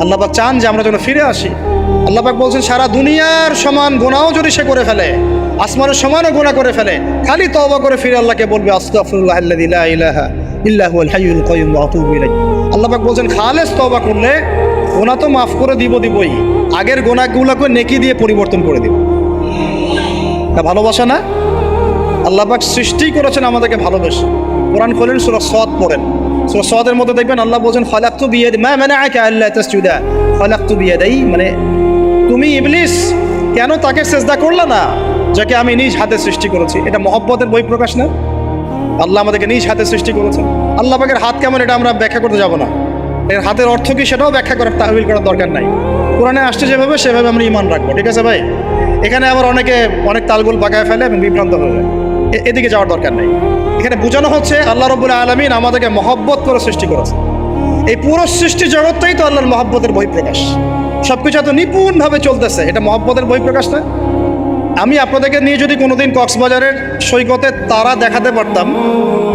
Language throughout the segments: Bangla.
আল্লাহ পাক চান যে আমরা যেন ফিরে আসি। আল্লাহ পাক বলছেন, সারা দুনিয়ার সমান গোনাও যদি সে করে ফেলে, আসমানের সমানও গোনা করে ফেলে, খালি তওবা করে ফিরে আল্লাহকে বলবে ইলাইহি। আল্লাহ বলছেন, খালেস তওবা করলে গোনা তো মাফ করে দিব দিবই, আগের গোনাগুলোকে নেকি দিয়ে পরিবর্তন করে দিব। তা ভালোবাসা না? আল্লাহ পাক সৃষ্টি করেছেন আমাদেরকে ভালোবেসে। কোরআন খোলেন, সুরা সৎ পড়েন। সদের মধ্যে দেখবেন আল্লাহ বলছেন, ফালাক্তু বিয়ে মা মানে আকে আল্লাহ তাসজুদা। ফালাক্তু বিয়ে দেই মানে তুমি ইবলিস, কেন তাকে সেজদা করলা না, যাকে আমি নিজ হাতে সৃষ্টি করেছি? এটা মহব্বতের বই প্রকাশ না? আল্লাহ আমাদেরকে নিজ হাতে সৃষ্টি করেছেন। আল্লাহ পাকের হাত কেমন, এটা আমরা ব্যাখ্যা করতে যাব না। এর হাতের অর্থ কি সেটাও ব্যাখ্যা করার তাহবিল করার দরকার নাই। কোরআনে আসছে যেভাবে, সেভাবে আমরা ইমান রাখব। ঠিক আছে ভাই? এখানে আবার অনেকে অনেক তালগুল বাগায় ফেলে এবং বিভ্রান্ত হয়ে যায়। এদিকে যাওয়ার দরকার নেই। এখানে বোঝানো হচ্ছে আল্লাহ রবুল্লা আলমিন আমাদেরকে মহব্বত করে সৃষ্টি করেছে এই পুরো সৃষ্টি জগৎটাই তো আল্লাহর মহব্বতের বহিঃপ্রকাশ। সব কিছু এত নিপুণভাবে চলতেছে, এটা মহব্বতের বহিঃপ্রকাশ না? আমি আপনাদেরকে নিয়ে যদি কোনোদিন কক্সবাজারের সৈকতে তারা দেখাতে পারতাম,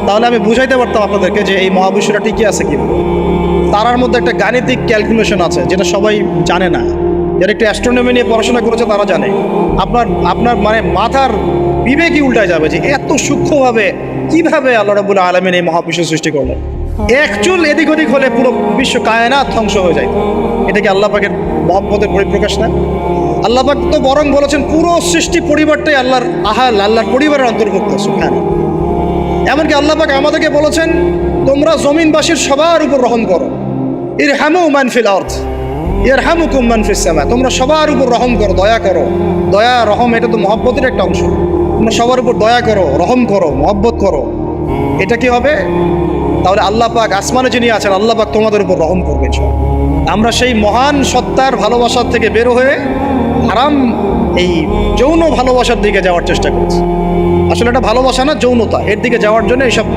তাহলে আমি বুঝাইতে পারতাম আপনাদেরকে যে এই মহাবিশ্বটা ঠিকই আছে কি তারার মধ্যে একটা গাণিতিক ক্যালকুলেশন আছে, যেটা সবাই জানে না। যারা একটু অ্যাস্ট্রোনমি নিয়ে পড়াশোনা করেছে, তারা জানে। আপনার আপনার মানে মাথার বিবেকই উল্টায় যাবে যে এত সূক্ষ্মভাবে কীভাবে আল্লাহ রাবুল আলমিন এই মহাবিশ্ব সৃষ্টি করলেন? এক চুল এদিক ওদিক হলে পুরো বিশ্ব কায়নাত ধ্বংস হয়ে যায়। এটা কি আল্লাহ পাকের মহব্বতের পরিপ্রকাশ না? আল্লাহ পাক তো বরং বলেছেন, পুরো সৃষ্টি পরিবারটাই আল্লাহর আহাল, আল্লাহর পরিবারের অন্তর্ভুক্ত সুখান এমনকি আল্লাহ পাক আমাদেরকে বলেছেন, তোমরা জমিনবাসীর সবার উপর রহম করো। এর হ্যামু মানফিল অর্থ এর হ্যামু কুম মানফিস সামা, তোমরা সবার উপর রহম করো, দয়া করো। দয়া, রহম, এটা তো মহব্বতের একটা অংশ। তোমরা সবার উপর দয়া করো, রহম করো, মহব্বত করো। এটা কি হবে? তাহলে আল্লাহ পাক আসমানে যিনি আছেন, আল্লাহ পাক তোমাদের উপর রহম করবে আমরা সেই মহান সত্তার ভালোবাসার থেকে বের হয়ে আরাম এই যৌন ভালোবাসার দিকে যাওয়ার চেষ্টা করছি। আসলে এটা ভালোবাসা না, যৌনতা। এর দিকে যাওয়ার জন্য এইসব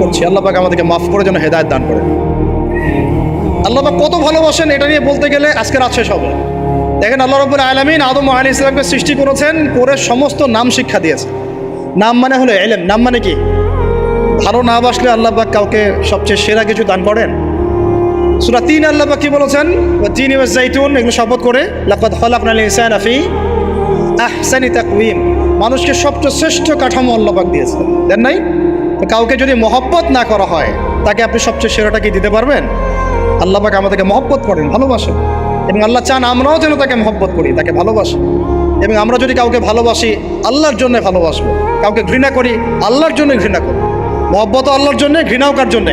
করছি। আল্লাহ পাক আমাদেরকে মাফ করে যেন হেদায়ত দান করে আল্লাহ পাক কত ভালোবাসেন, এটা নিয়ে বলতে গেলে আজকে রাত শেষ হবে। দেখেন আল্লাহ রবুল আলমিন আদম আলী ইসলামকে সৃষ্টি করেছেন, করে সমস্ত নাম শিক্ষা দিয়েছে নাম মানে হলো এলেম, নাম মানে কি? ভালো না বাসলে আল্লাহ পাক কাউকে সবচেয়ে সেরা কিছু দান করেন। সুরা তিন আল্লাহ কি বলেছেন? তিন জাইতুন এগুলো শপথ করে, লাকাদ খলাকনাল ইনসানা ফি আহসানি তাকওয়িম। মানুষকে সবচেয়ে শ্রেষ্ঠ কাঠামো আল্লাহ পাক দিয়েছে দেন নাই? কাউকে যদি মহব্বত না করা হয়, তাকে আপনি সবচেয়ে সেরাটা কি দিতে পারবেন? আল্লাহ পাক আমাদেরকে মহব্বত করেন, ভালোবাসেন। এবং আল্লাহ চান আমরাও যেন তাকে মহব্বত করি, তাকে ভালোবাসি। এবং আমরা যদি কাউকে ভালোবাসি, আল্লাহর জন্য ভালোবাসবো। কাউকে ঘৃণা করি, আল্লাহর জন্য ঘৃণা করি। মহব্বত আল্লাহর জন্য, ঘৃণাও কার জন্যে?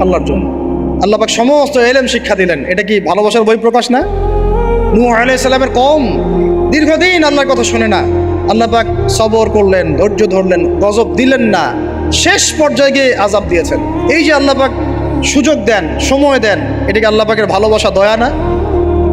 আল্লাহর জন্য। আল্লাহ পাক সমস্ত এলেম শিক্ষা দিলেন। এটা কি ভালোবাসার বই প্রকাশ না? নূহ আলাইহিস সালামের কম দীর্ঘদিন আল্লাহর কথা শুনে না। আল্লাহ পাক সবর করলেন, ধৈর্য ধরলেন, গজব দিলেন না। শেষ পর্যায়ে গিয়ে আজাব দিয়েছেন। এই যে আল্লাহ পাক সুযোগ দেন, সময় দেন, এটাকে আল্লাহ পাকের ভালোবাসা, দয়া না?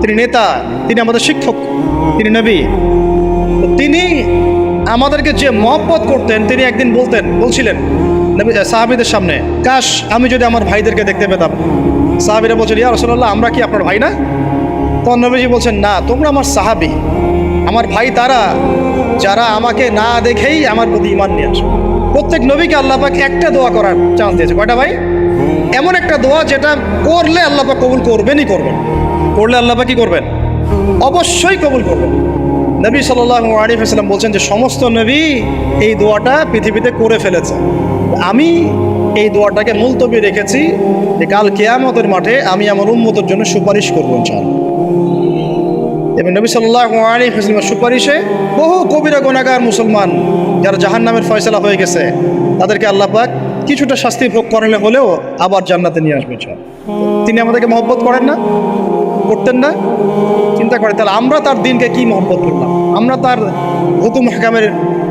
তিনি নেতা, তিনি আমাদের শিক্ষক, তিনি নবী। তিনি আমাদেরকে যে মহব্বত করতেন, তিনি একদিন বলতেন, বলছিলেন সাহাবিদের সামনে, কাশ, আমি যদি আমার ভাইদেরকে দেখতে পেতাম। সাহাবিরা বলছেন, ইয়া রসল্লাহ আমরা কি আপনার ভাই না? তখন নবীজি বলছেন, না, তোমরা আমার সাহাবি। আমার ভাই তারা, যারা আমাকে না দেখেই আমার প্রতি ইমান নিয়ে আসবে প্রত্যেক নবীকে আল্লাহ পাক একটা দোয়া করার চান্স দিয়েছে। কয়টা ভাই? এমন একটা দোয়া যেটা করলে আল্লাহ পাক কবুল করবেনই করবেন। করলে আল্লাহ কি করবেন? অবশ্যই কবুল করবেন। নবী সাল্লাহ আলিফাল্লাম বলছেন যে, সমস্ত নবী এই দোয়াটা পৃথিবীতে করে ফেলেছে। আমি এই দোয়াটাকে মুলতবি রেখেছি যে, কাল কেয়ামতের মাঠে আমি আমার উন্মতের জন্য সুপারিশ করব ইনশাআল্লাহ। এবং নবী সাল্লাহ সুপারিশে বহু কবিরা গোনাগার মুসলমান যারা জাহান নামের ফয়সলা হয়ে গেছে, তাদেরকে আল্লাহ পাক কিছুটা শাস্তি ভোগ করালে হলেও আবার জান্নাতে নিয়ে আসবে। তিনি আমাদেরকে মহব্বত করেন না? করতেন না। চিন্তা করে তাহলে আমরা তার দিনকে কি মহব্বত করলাম? আমরা তার হুকুম, হাকামের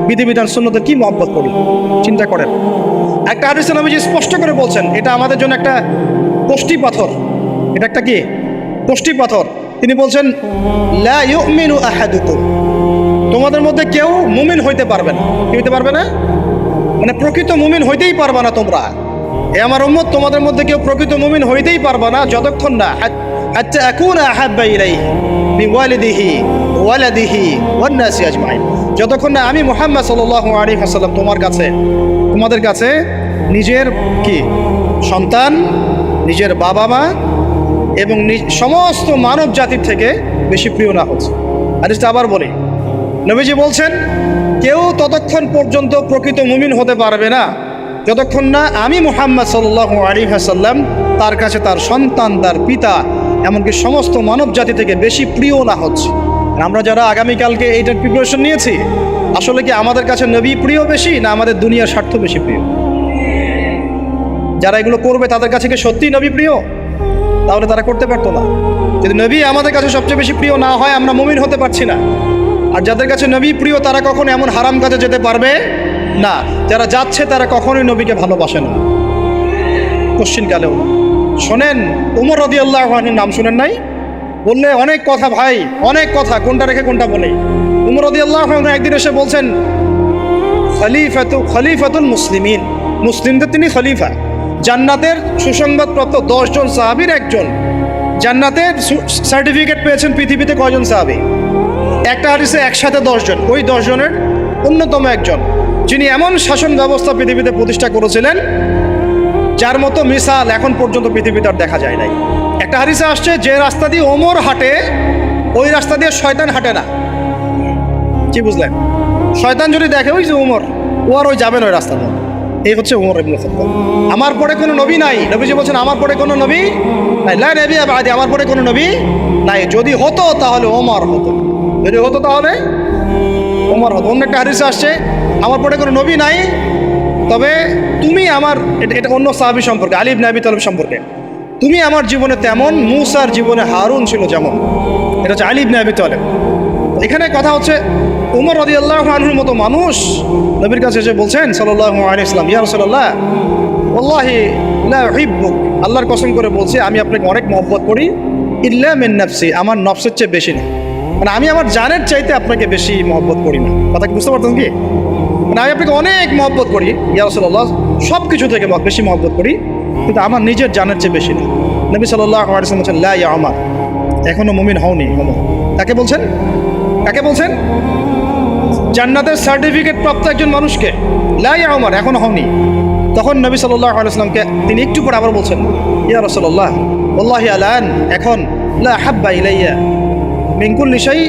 বিধিবিধান শূন্যতে কি মহব্বত করলাম? চিন্তা করেন। একটা হাদিসে নবীজি স্পষ্ট করে বলছেন, এটা আমাদের জন্য একটা কোষ্টি পাথর। এটা একটা কি? কোষ্টি পাথর। তিনি বলছেন তোমাদের মধ্যে কেউ মুমিন হইতে পারবে না। কি হইতে পারবে না? মানে প্রকৃত মুমিন হইতেই পারবে না তোমরা। এ আমার উম্মত, তোমাদের মধ্যে কেউ প্রকৃত মুমিন হইতেই পারবে না, যতক্ষণ না। হাত্তা আকুনা আহাব্বা ইলাইহি বিওয়ালিদিহি, ওয়ালাদিহি ওয়ান নাসি আজমাইন। যতক্ষণ না আমি মুহাম্মদ সাল্লাল্লাহু আলাইহি ওয়াসাল্লাম তোমার কাছে, তোমাদের কাছে নিজের কি, সন্তান, নিজের বাবা মা এবং সমস্ত মানব জাতির থেকে বেশি প্রিয় না হচ্ছে। হাদিসটা আবার বলি। নবীজি বলছেন, কেউ ততক্ষণ পর্যন্ত প্রকৃত মুমিন হতে পারবে না, যতক্ষণ না আমি মুহাম্মদ সাল্লাহ আলী হাসাল্লাম তার কাছে তার সন্তান, তার পিতা এমনকি সমস্ত মানব জাতি থেকে বেশি প্রিয় না হচ্ছে। আমরা যারা আগামীকালকে এইটার প্রিপারেশন নিয়েছি, আসলে কি আমাদের কাছে নবী প্রিয় বেশি না আমাদের দুনিয়ার স্বার্থ বেশি প্রিয়? যারা এগুলো করবে তাদের কাছে কি সত্যিই নবী প্রিয়? তাহলে তারা করতে পারতো না। যদি নবী আমাদের কাছে সবচেয়ে বেশি প্রিয় না হয়, আমরা মুমিন হতে পারছি না। আর যাদের কাছে নবী প্রিয়, তারা কখনো এমন হারাম কাজে যেতে পারবে না। যারা যাচ্ছে, তারা কখনোই নবীকে ভালোবাসে না। কোশ্চিনকালেও না। শোনেন, উমর রদি আল্লাহ নাম শুনেন নাই? বললে, অনেক কথা ভাই, অনেক কথা, কোনটা রেখে কোনটা বলে? উমর রদি আল্লাহ একদিন এসে বলছেন, খলিফাতু, খলিফাতুল মুসলিমিন। মুসলিমদের তিনি খলিফা। জান্নাতের সুসংবাদপ্রাপ্ত দশজন সাহাবির একজন। জান্নাতের সার্টিফিকেট পেয়েছেন পৃথিবীতে কয়জন সাহাবি? একটা হাদিসে একসাথে দশজন। ওই দশজনের অন্যতম একজন, যিনি এমন শাসন ব্যবস্থা পৃথিবীতে প্রতিষ্ঠা করেছিলেন যার মতো মিসাল এখন পর্যন্ত পৃথিবীতে আর দেখা যায় নাই। একটা হাদিসে আসছে, যে রাস্তা দিয়ে ওমর হাঁটে, ওই রাস্তা দিয়ে শয়তান হাঁটে না। কি বুঝলেন? শয়তান যদি দেখে, ওই যে ওমর, ও আর ওই যাবেন ওই রাস্তার মধ্যে। এই হচ্ছে ওমর ইবনে খাত্তাব। আমার পরে কোনো নবী নাই। নবীজি বলছেন, আমার পরে কোনো নবী নাই। লা নবী আবাদি আমার পরে কোনো নবী নাই। যদি হতো, তাহলে ওমর হতো। যদি হতো, তাহলে ওমর হতো। অন্য একটা হাদিসে আসছে, আমার পরে কোনো নবী নাই তবে তুমি আমার, এটা অন্য সাহাবি সম্পর্কে আলিব নাবি তলব সম্পর্কে, তুমি আমার জীবনে তেমন, মুসার জীবনে হারুন ছিল যেমন, এটা হচ্ছে আলিব নাবি তলেব। এখানে কথা হচ্ছে, উমর রদি আল্লাহ আনহুর মতো মানুষ, নবীর কাছে এসে বলছেন সাল্লাহ আলী ইসলাম ইয়া রসল্লাহ আল্লাহি হিব্বুক আল্লাহর কসম করে বলছি, আমি আপনাকে অনেক মহব্বত করি, ইল্লা মিন নাফসি, আমার নফসের চেয়ে বেশি না মানে আমি আমার জানের চাইতে আপনাকে বেশি মহব্বত করি না। কথা বুঝতে পারতাম কি? মানে আমি আপনাকে অনেক মহব্বত করি, ইয়া রসল্লাহ সব কিছু থেকে বেশি মহব্বত করি, কিন্তু আমার নিজের জানের চেয়ে বেশি না। নবী আলিয়াল্লাম বলছেন, লা আমার এখনও মুমিন হওনি হলো কাকে বলছেন? কাকে বলছেন? জান্নাতের সার্টিফিকেট প্রাপ্ত একজন মানুষকে। লাই আমার এখনও হওনি। তখন নবী সাল্লাহ তিনি একটু পরে আবার বলছেন, ইয়া রসল্লাহ আল্লাহ আলান, এখন লা হাব্বা ইলাইয়া মিঙ্কুল নিশাই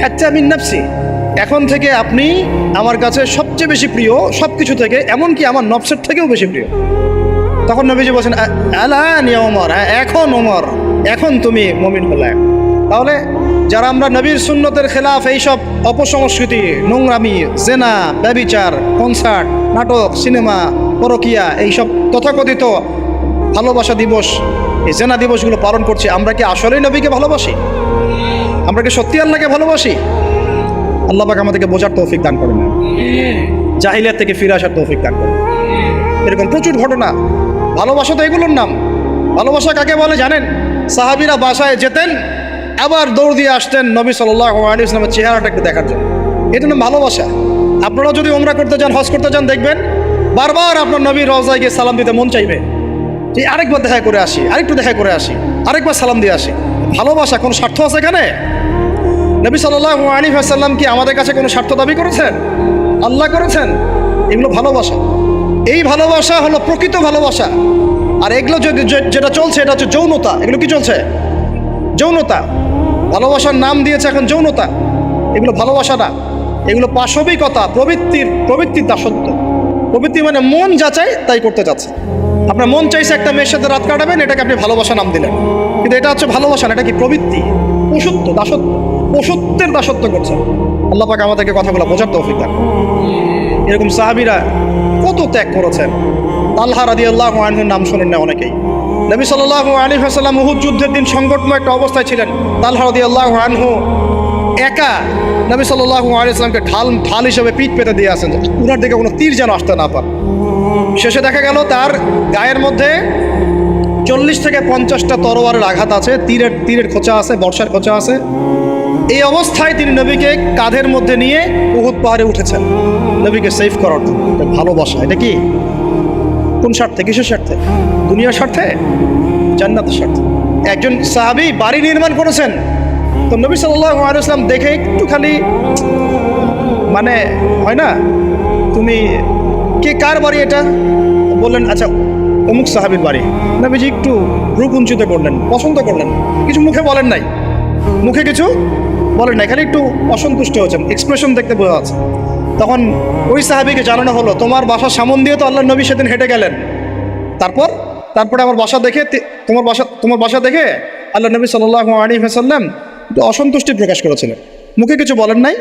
হ্যাচ্চা মিন এখন থেকে আপনি আমার কাছে সবচেয়ে বেশি প্রিয় সব কিছু থেকে, এমনকি আমার নবসের থেকেও বেশি প্রিয়। তখন নবীজি বলছেন, "আ- আলান ওমর হ্যাঁ এখন ওমর এখন তুমি মমিন হলে। তাহলে যারা আমরা নবীর সুন্নতের খেলাফ এইসব অপসংস্কৃতি, নোংরামি, জেনা, ব্যবিচার, কনসার্ট, নাটক, সিনেমা, পরকিয়া, এইসব তথাকথিত ভালোবাসা দিবস, এই জেনা দিবসগুলো পালন করছি, আমরা কি আসলেই নবীকে ভালোবাসি? আমরা কি সত্যি আল্লাহকে ভালোবাসি? আল্লাহ পাক আমাদেরকে বোঝার তৌফিক দান করেন। জাহিলিয়াত থেকে ফিরে আসার তৌফিক দান করেন। এরকম প্রচুর ঘটনা। ভালোবাসা তো এগুলোর নাম। ভালোবাসা কাকে বলে জানেন? সাহাবিরা বাসায় যেতেন, আবার দৌড় দিয়ে আসতেন নবী সাল্লাহ আলী ইসলামের চেহারাটাকে দেখার জন্য। এটা নাম ভালোবাসা। আপনারা যদি ওমরা করতে যান হজ করতে যান দেখবেন বারবার আপনার নবীর রওজায় গিয়ে সালাম দিতে মন চাইবে। যে আরেকবার দেখা করে আসি, আরেকটু দেখা করে আসি, আরেকবার সালাম দিয়ে আসি। ভালোবাসা কোনো স্বার্থ আছে এখানে? নবী সাল্লাহ আলী আসাল্লাম কি আমাদের কাছে কোনো স্বার্থ দাবি করেছেন? আল্লাহ করেছেন? এগুলো ভালোবাসা। এই ভালোবাসা হলো প্রকৃত ভালোবাসা। আর এগুলো যদি যেটা চলছে, এটা হচ্ছে যৌনতা। এগুলো কি চলছে? যৌনতা। ভালোবাসার নাম দিয়েছে এখন যৌনতা। এগুলো ভালোবাসা না। এগুলো পাশবিকতা, প্রবৃত্তির প্রবৃত্তির দাসত্ব। প্রবৃত্তি মানে মন যা চায় তাই করতে যাচ্ছে। আপনার মন চাইছে একটা মেয়ের সাথে রাত কাটাবেন, এটাকে আপনি ভালোবাসা নাম দিলেন। কিন্তু এটা হচ্ছে ভালোবাসা এটা কি প্রবৃত্তি? পশুত্ব দাসত্ব পশুত্বের দাসত্ব করছেন আল্লাহ পাক আমাদেরকে কথাগুলো বোঝার তৌফিক দান। এরকম সাহাবিরা কত ত্যাগ করেছেন। আল্লাহ রাদি আল্লাহ আনহুর নাম শোনেন না অনেকেই। নবী সাল্লাহ আলী হাসাল্লাম উহুদ যুদ্ধের দিন সংকটময় একটা অবস্থায় ছিলেন। তাল্লাহ রাদি আল্লাহ আনহু একা নবী সাল্লাহ আলী ইসলামকে ঢাল ঢাল হিসেবে পিঠ পেতে দিয়ে আসেন। উনার দিকে কোনো তীর যেন আসতে না পারে। শেষে দেখা গেল তার গায়ের মধ্যে চল্লিশ থেকে পঞ্চাশটা তরোয়ারের আঘাত আছে, তীরের তীরের খোঁচা আছে, বর্ষার খোঁচা আছে। এই অবস্থায় তিনি নবীকে কাঁধের মধ্যে নিয়ে উহুদ পাহাড়ে উঠেছেন। নবীকে সেভ করার ভালোবাসা, এটা কি? কোন স্বার্থে? কিসের স্বার্থে? দুনিয়ার স্বার্থে? জান্নাতের স্বার্থে। একজন সাহাবি বাড়ি নির্মাণ করেছেন। তো নবী আলাইসলাম দেখে একটু খালি মানে হয় না? তুমি, কে কার বাড়ি এটা? বললেন আচ্ছা অমুক সাহাবির বাড়ি। নবীজি একটু রূপ উঞ্চিত করলেন, পছন্দ করলেন। কিছু মুখে বলেন নাই। মুখে কিছু বলেন নাই, খালি একটু অসন্তুষ্ট হয়েছেন এক্সপ্রেশন দেখতে বোঝা যাচ্ছে। তখন ওই সাহাবিকে জানানো হলো, তোমার বাসার সামন দিয়ে তো আল্লাহ নবী সেদিন হেঁটে গেলেন। তারপর? তারপরে আমার বাসা দেখে তোমার বাসা তোমার বাসা দেখে আল্লাহ নবী সাল্লাহ আলী হাসাল্লাম একটু অসন্তুষ্টি প্রকাশ করেছিলেন। মুখে কিছু বলেন নাই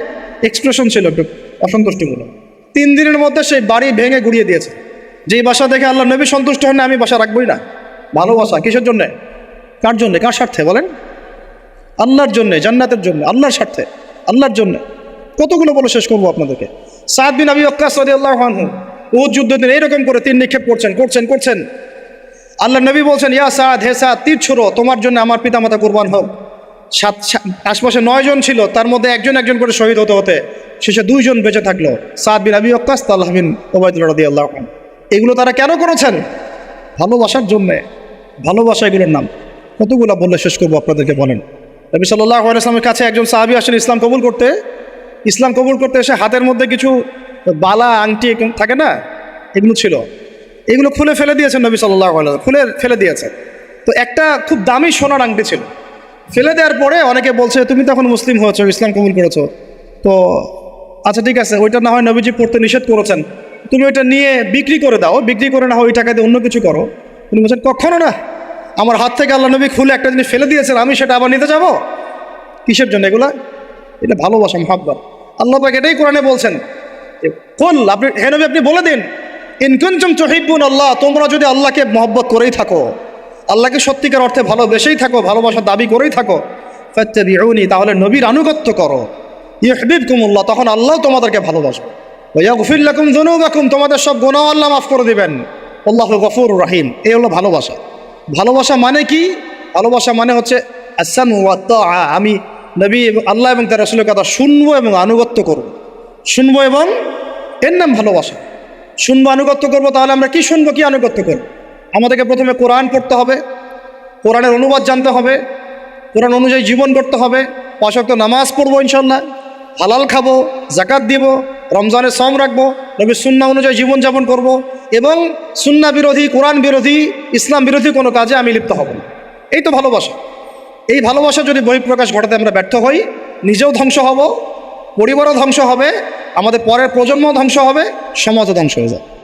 এক্সপ্রেশন ছিল একটু অসন্তুষ্টিমূলক। তিন দিনের মধ্যে সেই বাড়ি ভেঙে গুড়িয়ে দিয়েছে। যেই বাসা দেখে আল্লাহ নবী সন্তুষ্ট হন না, আমি বাসা রাখবই না। ভালোবাসা কিসের জন্যে? কার জন্যে? কার স্বার্থে বলেন? আল্লাহর জন্যে, জান্নাতের জন্য, আল্লাহর স্বার্থে, আল্লাহর জন্য। কতগুলো বলে শেষ করব আপনাদেরকে? সাদ বিন আবি অক্কাস রাদি আল্লাহ হানহু ও যুদ্ধ দিন এইরকম করে তীর নিক্ষেপ করছেন করছেন করছেন। আল্লাহ নবী বলছেন, ইয়া সাদ, হে সাদ, তীর ছোড়ো, তোমার জন্য আমার পিতামাতা কোরবান হোক। সাত আশপাশে নয় জন ছিল, তার মধ্যে একজন একজন করে শহীদ হতে হতে শেষে দুইজন বেঁচে থাকল। সাদ বিন আবি অক্কাস তাল্লাহ বিন ওবায়দুল্লাহ রদি আল্লাহ এগুলো তারা কেন করেছেন? ভালোবাসার জন্যে। ভালোবাসা এগুলোর নাম। কতগুলো বললে শেষ করব আপনাদেরকে বলেন। নবী সাল্লাহ আলাইসলামের কাছে একজন সাহাবি আসেন ইসলাম কবুল করতে। ইসলাম কবুল করতে এসে হাতের মধ্যে কিছু বালা, আংটি থাকে না? এগুলো ছিল। এগুলো খুলে ফেলে দিয়েছেন নবী সাল্লাহ খুলে ফেলে দিয়েছেন। তো একটা খুব দামি সোনার আংটি ছিল। ফেলে দেওয়ার পরে অনেকে বলছে, তুমি তো এখন মুসলিম হয়েছো, ইসলাম কবুল করেছ। তো আচ্ছা ঠিক আছে, ওইটা না হয় নবীজি পড়তে নিষেধ করেছেন। তুমি ওইটা নিয়ে বিক্রি করে দাও, বিক্রি করে না ওই টাকা দিয়ে অন্য কিছু করো। তুমি বলছেন, কখনো না। আমার হাত থেকে আল্লাহ নবী খুলে একটা জিনিস ফেলে দিয়েছেন, আমি সেটা আবার নিতে যাব? কিসের জন্য এগুলা? এটা ভালোবাসা, মহাব্বত। আল্লাহ পাক এটাই কোরআনে বলছেন কুল, আপনি, হে নবী, আপনি বলে দিন ইনকুনচুম চহিবুন আল্লাহ তোমরা যদি আল্লাহকে মহব্বত করেই থাকো, আল্লাহকে সত্যিকার অর্থে ভালোবেসেই থাকো, ভালোবাসার দাবি করেই থাকো, ফাত্তাবিউনি তাহলে নবীর আনুগত্য করো। ইহবিবকুমুল্লাহ তখন আল্লাহ তোমাদেরকে ভালোবাসবে। ওয়াগফির লাকুম যুনুবাকুম, তোমাদের সব গুনাহ আল্লাহ মাফ করে দিবেন। আল্লাহ গফুর রাহিম। এই হলো ভালোবাসা। ভালোবাসা মানে কি? ভালোবাসা মানে হচ্ছে আসান আমি নবী আল্লাহ এবং তার রসুলের কথা শুনব এবং আনুগত্য করব। শুনব এবং এর নাম ভালোবাসা। শুনব, আনুগত্য করব, তাহলে আমরা কি শুনব, কি আনুগত্য করব? আমাদেরকে প্রথমে কোরআন পড়তে হবে। কোরআনের অনুবাদ জানতে হবে। কোরআন অনুযায়ী জীবন করতে হবে। পাশক্ত নামাজ পড়ব ইনশাল্লাহ হালাল খাব জাকাত দিব রমজানের সম রাখব নবীর সুন্না অনুযায়ী জীবনযাপন করব এবং সুন্না বিরোধী, কোরআন বিরোধী, ইসলাম বিরোধী কোনো কাজে আমি লিপ্ত হব এই তো ভালোবাসা। এই ভালোবাসা যদি বহিঃপ্রকাশ ঘটাতে আমরা ব্যর্থ হই, নিজেও ধ্বংস হব, পরিবারও ধ্বংস হবে, আমাদের পরের প্রজন্ম ধ্বংস হবে, সমাজও ধ্বংস হয়ে যাবে।